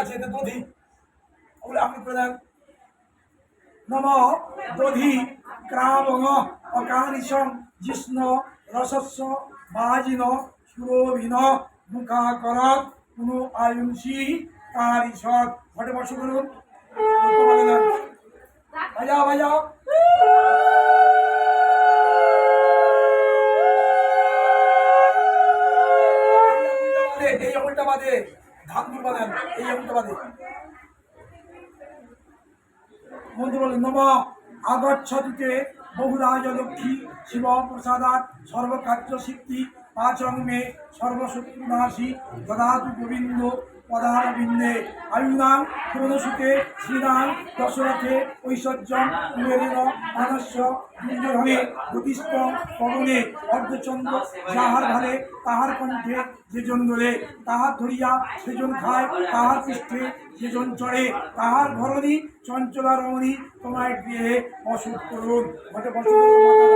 আছে এতে দধি ওগুলো আপনি প্রদান নম দধি ক্রাম অকানিসং জিষ্ণ রসস্ব বাজিন সুরভিন মুখা করত কোনো আয়ুষি তার ঈশ্বর ঘটে বর্ষ করুন। বাজাও বাজাও এই অমলটা বাদে। ধান দুর্বা দেন এই বলেন, নম আগচ্ছতিতে বহুরাজ লক্ষ্মী শিব প্রসাদাত সর্বকার্য সিদ্ধি পাঁচ অঙ্গে মে সর্বশত্রুনাশী দদাতু গোবিন্দ পদার বিন্দে। আয়ুনাং ক্রোধসুতে শ্রীরাম, দশরথে ঐশ্বর্যম কুমেরেণ মানস্য দুর্যোধনে গতিষ্ঠ পবনে অর্ধচন্দ্র, যাহার ভারে তাহার কণ্ঠে যেজন দোলে, তাহার ধরিয়া সেজন খায়, তাহার পৃষ্ঠে যেজন চড়ে, তাহার ঘরণী চঞ্চলা রমণী তোমায় গৃহে অসুখ করুন। ঘটে বসন্ত